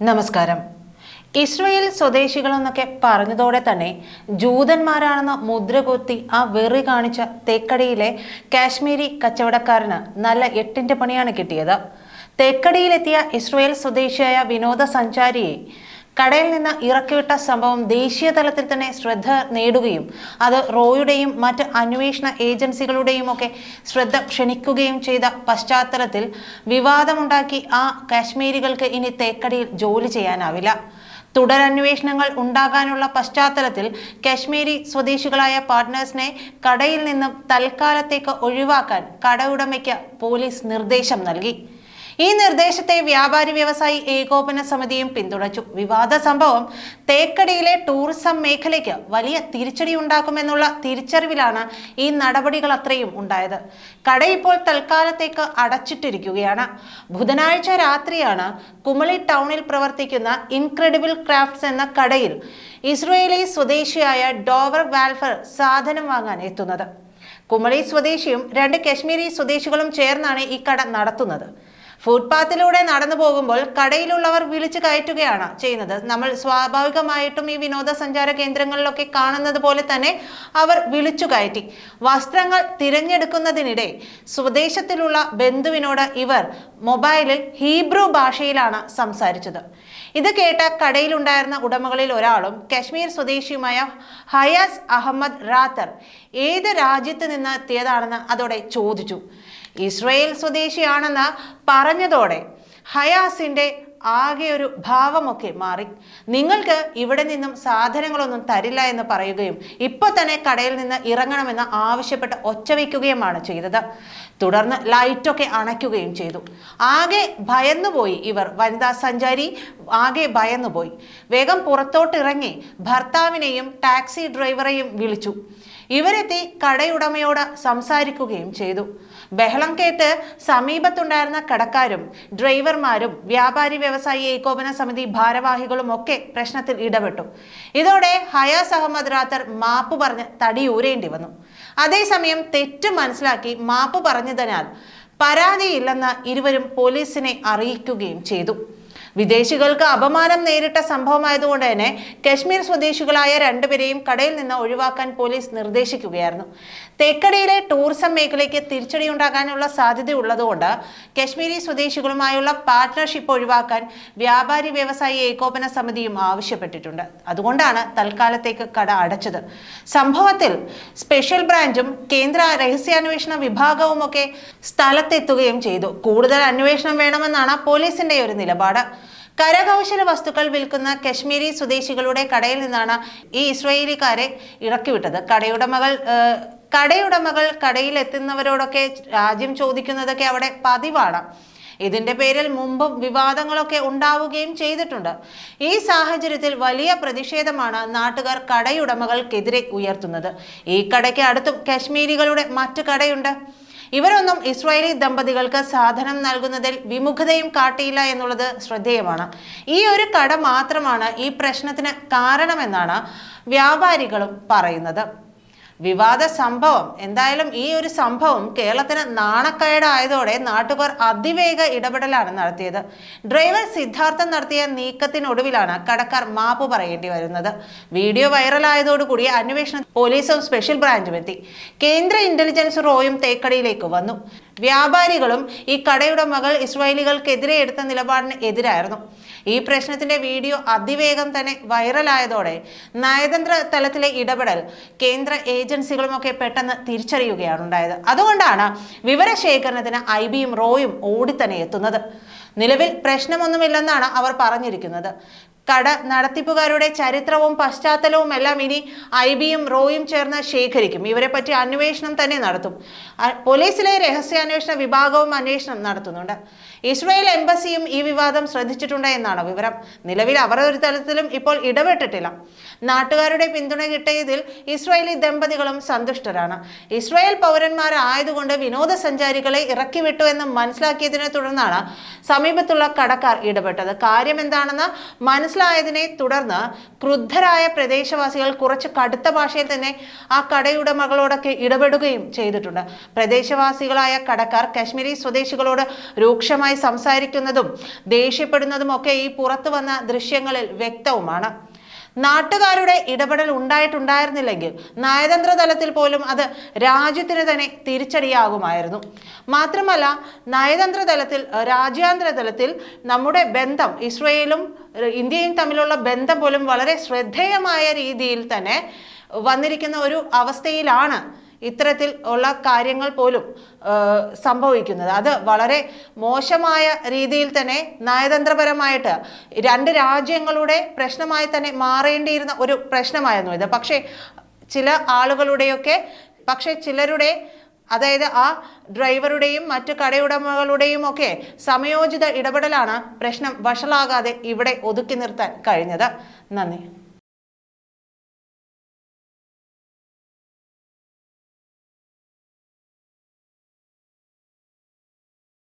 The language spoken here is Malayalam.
നമസ്കാരം. ഇസ്രയേൽ സ്വദേശികളെന്നൊക്കെ പറഞ്ഞതോടെ തന്നെ ജൂതന്മാരാണെന്ന് മുദ്രകുത്തി ആ വെറി കാണിച്ച തേക്കടിയിലെ കാശ്മീരി കച്ചവടക്കാരന് നല്ല എട്ടിന്റെ പണിയാണ് കിട്ടിയത്. തേക്കടിയിലെത്തിയ ഇസ്രയേൽ സ്വദേശിയായ വിനോദസഞ്ചാരിയെ കടയിൽ നിന്ന് ഇറക്കിവിട്ട സംഭവം ദേശീയ തലത്തിൽ തന്നെ ശ്രദ്ധ നേടുകയും അത് റോയുടെയും മറ്റ് അന്വേഷണ ഏജൻസികളുടെയും ഒക്കെ ശ്രദ്ധ ക്ഷണിക്കുകയും ചെയ്ത പശ്ചാത്തലത്തിൽ വിവാദമുണ്ടാക്കി ആ കാശ്മീരികൾക്ക് ഇനി തേക്കടിയിൽ ജോലി ചെയ്യാനാവില്ല. തുടരന്വേഷണങ്ങൾ ഉണ്ടാകാനുള്ള പശ്ചാത്തലത്തിൽ കാശ്മീരി സ്വദേശികളായ പാർട്ട്നേഴ്സിനെ കടയിൽ നിന്നും തൽക്കാലത്തേക്ക് ഒഴിവാക്കാൻ കട ഉടമയ്ക്ക് പോലീസ് നിർദ്ദേശം നൽകി. ഈ നിർദ്ദേശത്തെ വ്യാപാരി വ്യവസായി ഏകോപന സമിതിയും പിന്തുണച്ചു. വിവാദ സംഭവം തേക്കടിയിലെ ടൂറിസം മേഖലയ്ക്ക് വലിയ തിരിച്ചടി ഉണ്ടാക്കുമെന്നുള്ള തിരിച്ചറിവിലാണ് ഈ നടപടികൾ അത്രയും ഉണ്ടായത്. കട ഇപ്പോൾ തൽക്കാലത്തേക്ക് അടച്ചിട്ടിരിക്കുകയാണ്. ബുധനാഴ്ച രാത്രിയാണ് കുമളി ടൗണിൽ പ്രവർത്തിക്കുന്ന ഇൻക്രെഡിബിൾ ക്രാഫ്റ്റ്സ് എന്ന കടയിൽ ഇസ്രയേലി സ്വദേശിയായ ഡോവർ വാൽഫർ സാധനം വാങ്ങാൻ എത്തുന്നത്. കുമളി സ്വദേശിയും രണ്ട് കശ്മീരി സ്വദേശികളും ചേർന്നാണ് ഈ കട നടത്തുന്നത്. ഫുട്പാത്തിലൂടെ നടന്നു പോകുമ്പോൾ കടയിലുള്ളവർ വിളിച്ചു കയറ്റുകയാണ് ചെയ്യുന്നത്. നമ്മൾ സ്വാഭാവികമായിട്ടും ഈ വിനോദസഞ്ചാര കേന്ദ്രങ്ങളിലൊക്കെ കാണുന്നത് പോലെ തന്നെ അവർ വിളിച്ചു കയറ്റി. വസ്ത്രങ്ങൾ തിരഞ്ഞെടുക്കുന്നതിനിടെ സ്വദേശത്തിലുള്ള ബന്ധുവിനോട് ഇവർ മൊബൈലിൽ ഹീബ്രു ഭാഷയിലാണ് സംസാരിച്ചത്. ഇത് കേട്ട കടയിലുണ്ടായിരുന്ന ഉടമകളിൽ ഒരാളും കശ്മീർ സ്വദേശിയുമായ ഹയാസ് അഹമ്മദ് റാത്തർ ഏത് രാജ്യത്ത് നിന്ന് എത്തിയതാണെന്ന് അതോടെ ചോദിച്ചു. ഇസ്രയേൽ സ്വദേശിയാണെന്ന് പറഞ്ഞതോടെ ഹയാസിന്റെ ആകെ ഒരു ഭാവമൊക്കെ മാറി. നിങ്ങൾക്ക് ഇവിടെ നിന്നും സാധനങ്ങളൊന്നും തരില്ല എന്ന് പറയുകയും ഇപ്പോൾ തന്നെ കടയിൽ നിന്ന് ഇറങ്ങണമെന്ന് ആവശ്യപ്പെട്ട് ഒച്ച വയ്ക്കുകയുമാണ് ചെയ്തത്. തുടർന്ന് ലൈറ്റൊക്കെ അണയ്ക്കുകയും ചെയ്തു. ആകെ ഭയന്നുപോയി ഇവർ വനിതാ സഞ്ചാരി ആകെ ഭയന്നുപോയി. വേഗം പുറത്തോട്ട് ഇറങ്ങി ഭർത്താവിനെയും ടാക്സി ഡ്രൈവറെയും വിളിച്ചു. ഇവരെത്തി കടയുടമയോട് സംസാരിക്കുകയും ചെയ്തു. ബഹളം കേട്ട് സമീപത്തുണ്ടായിരുന്ന കടക്കാരും ഡ്രൈവർമാരും വ്യാപാരി വ്യവസായി ഏകോപന സമിതി ഭാരവാഹികളും ഒക്കെ പ്രശ്നത്തിൽ ഇടപെട്ടു. ഇതോടെ ഹയാസ് അഹമ്മദ് റാത്തർ മാപ്പ് പറഞ്ഞ് തടിയൂരേണ്ടി വന്നു. അതേസമയം തെറ്റ് മനസ്സിലാക്കി മാപ്പ് പറഞ്ഞതിനാൽ പരാതിയില്ലെന്ന് ഇരുവരും പോലീസിനെ അറിയിക്കുകയും ചെയ്തു. വിദേശികൾക്ക് അപമാനം നേരിട്ട സംഭവമായതുകൊണ്ട് തന്നെ കശ്മീർ സ്വദേശികളായ രണ്ടുപേരെയും കടയിൽ നിന്ന് ഒഴിവാക്കാൻ പോലീസ് നിർദ്ദേശിക്കുകയായിരുന്നു. തേക്കടിയിലെ ടൂറിസം മേഖലയ്ക്ക് തിരിച്ചടി ഉണ്ടാകാനുള്ള സാധ്യതയുള്ളതുകൊണ്ട് കശ്മീരി സ്വദേശികളുമായുള്ള പാർട്ട്ണർഷിപ്പ് ഒഴിവാക്കാൻ വ്യാപാരി വ്യവസായി ഏകോപന സമിതിയും ആവശ്യപ്പെട്ടിട്ടുണ്ട്. അതുകൊണ്ടാണ് തൽക്കാലത്തേക്ക് കട അടച്ചത്. സംഭവത്തിൽ സ്പെഷ്യൽ ബ്രാഞ്ചും കേന്ദ്ര രഹസ്യാന്വേഷണ വിഭാഗവും ഒക്കെ സ്ഥലത്തെത്തുകയും ചെയ്തു. കൂടുതൽ അന്വേഷണം വേണമെന്നാണ് പോലീസിന്റെ ഒരു നിലപാട്. കരകൗശല വസ്തുക്കൾ വിൽക്കുന്ന കശ്മീരി സ്വദേശികളുടെ കടയിൽ നിന്നാണ് ഈ ഇസ്രയേലിക്കാരെ ഇറക്കിവിട്ടത്. കടയുടമകൾ കടയുടമകൾ കടയിൽ എത്തുന്നവരോടൊക്കെ രാജ്യം ചോദിക്കുന്നതൊക്കെ അവിടെ പതിവാണ്. ഇതിന്റെ പേരിൽ മുമ്പും വിവാദങ്ങളൊക്കെ ഉണ്ടാവുകയും ചെയ്തിട്ടുണ്ട്. ഈ സാഹചര്യത്തിൽ വലിയ പ്രതിഷേധമാണ് നാട്ടുകാർ കടയുടമകൾക്കെതിരെ ഉയർത്തുന്നത്. ഈ കടയ്ക്ക് അടുത്തും കശ്മീരികളുടെ മറ്റു കടയുണ്ട്. ഇവരൊന്നും ഇസ്രായേലി ദമ്പതികൾക്ക് സാധനം നൽകുന്നതിൽ വിമുഖതയും കാട്ടിയില്ല എന്നുള്ളത് ശ്രദ്ധേയമാണ്. ഈ ഒരു കട മാത്രമാണ് ഈ പ്രശ്നത്തിന് കാരണമെന്നാണ് വ്യാപാരികളും പറയുന്നത്. വിവാദ സംഭവം. എന്തായാലും ഈ ഒരു സംഭവം കേരളത്തിന് നാണക്കേടായതോടെ നാട്ടുകാർ അതിവേഗ ഇടപെടലാണ് നടത്തിയത്. ഡ്രൈവർ സിദ്ധാർത്ഥൻ നടത്തിയ നീക്കത്തിനൊടുവിലാണ് കടക്കാർ മാപ്പ് പറയേണ്ടി വരുന്നത്. വീഡിയോ വൈറലായതോടുകൂടി അന്വേഷണം പോലീസും സ്പെഷ്യൽ ബ്രാഞ്ചും എത്തി കേന്ദ്ര ഇന്റലിജൻസ് റോയും തേക്കടിയിലേക്ക് വന്നു. വ്യാപാരികളും ഈ കടയുടെ മകൾ ഇസ്രായേലികൾക്കെതിരെ എടുത്ത നിലപാടിന് എതിരായിരുന്നു. ഈ പ്രശ്നത്തിന്റെ വീഡിയോ അതിവേഗം തന്നെ വൈറലായതോടെ നയതന്ത്ര തലത്തിലെ ഇടപെടൽ കേന്ദ്ര ഏജൻസികളുമൊക്കെ പെട്ടെന്ന് തിരിച്ചറിയുകയാണ് ഉണ്ടായത്. അതുകൊണ്ടാണ് വിവരശേഖരണത്തിന് ഐ ബിയും റോയും ഓടിത്തന്നെ എത്തുന്നത്. നിലവിൽ പ്രശ്നമൊന്നുമില്ലെന്നാണ് അവർ പറഞ്ഞിരിക്കുന്നത്. കട നടത്തിപ്പുകാരുടെ ചരിത്രവും പശ്ചാത്തലവും എല്ലാം ഇനി ഐ ബിയും റോയും ചേർന്ന് ശേഖരിക്കും. ഇവരെ പറ്റി അന്വേഷണം തന്നെ നടത്തും. പോലീസിലെ രഹസ്യാന്വേഷണ വിഭാഗവും അന്വേഷണം നടത്തുന്നുണ്ട്. ഇസ്രായേൽ എംബസിയും ഈ വിവാദം ശ്രദ്ധിച്ചിട്ടുണ്ട് എന്നാണ് വിവരം. നിലവിൽ അവർ ഒരു തലത്തിലും ഇപ്പോൾ ഇടപെട്ടിട്ടില്ല. നാട്ടുകാരുടെ പിന്തുണ കിട്ടിയതിൽ ഇസ്രായേലി ദമ്പതികളും സന്തുഷ്ടരാണ്. ഇസ്രായേൽ പൗരന്മാരായതുകൊണ്ട് വിനോദസഞ്ചാരികളെ ഇറക്കി വിട്ടു എന്ന് മനസ്സിലാക്കിയതിനെ തുടർന്നാണ് സമീപത്തുള്ള കടക്കാർ ഇടപെട്ടത്. കാര്യം എന്താണെന്ന് മനസ്സിലാക്കി മനസ്സിലായതിനെ തുടർന്ന് ക്രുദ്ധരായ പ്രദേശവാസികൾ കുറച്ച് കടുത്ത ഭാഷയിൽ തന്നെ ആ കടയുടെ മകളോടൊക്കെ ഇടപെടുകയും ചെയ്തിട്ടുണ്ട്. പ്രദേശവാസികളായ കടക്കാർ കശ്മീരി സ്വദേശികളോട് രൂക്ഷമായി സംസാരിക്കുന്നതും ദേഷ്യപ്പെടുന്നതും ഒക്കെ ഈ പുറത്തു വന്ന ദൃശ്യങ്ങളിൽ വ്യക്തവുമാണ്. നാട്ടുകാരുടെ ഇടപെടൽ ഉണ്ടായിട്ടുണ്ടായിരുന്നില്ലെങ്കിൽ നയതന്ത്ര തലത്തിൽ പോലും അത് രാജ്യത്തിന് തന്നെ തിരിച്ചടിയാകുമായിരുന്നു. മാത്രമല്ല നയതന്ത്ര തലത്തിൽ രാജ്യാന്തര തലത്തിൽ നമ്മുടെ ബന്ധം ഇസ്രയേലും ഇന്ത്യയും തമ്മിലുള്ള ബന്ധം പോലും വളരെ ശ്രദ്ധേയമായ രീതിയിൽ തന്നെ വന്നിരിക്കുന്ന ഒരു അവസ്ഥയിലാണ് ഇത്തരത്തിൽ ഉള്ള കാര്യങ്ങൾ പോലും സംഭവിക്കുന്നത്. അത് വളരെ മോശമായ രീതിയിൽ തന്നെ നയതന്ത്രപരമായിട്ട് രണ്ട് രാജ്യങ്ങളുടെ പ്രശ്നമായി തന്നെ മാറേണ്ടിയിരുന്ന ഒരു പ്രശ്നമായിരുന്നു ഇത്. പക്ഷേ ചില ആളുകളുടെയൊക്കെ പക്ഷേ ചിലരുടെ അതായത് ആ ഡ്രൈവറുടെയും മറ്റു കടയുടമകളുടെയും ഒക്കെ സമയോചിത ഇടപെടലാണ് പ്രശ്നം വഷളാകാതെ ഇവിടെ ഒതുക്കി നിർത്താൻ കഴിഞ്ഞത്. നന്ദി.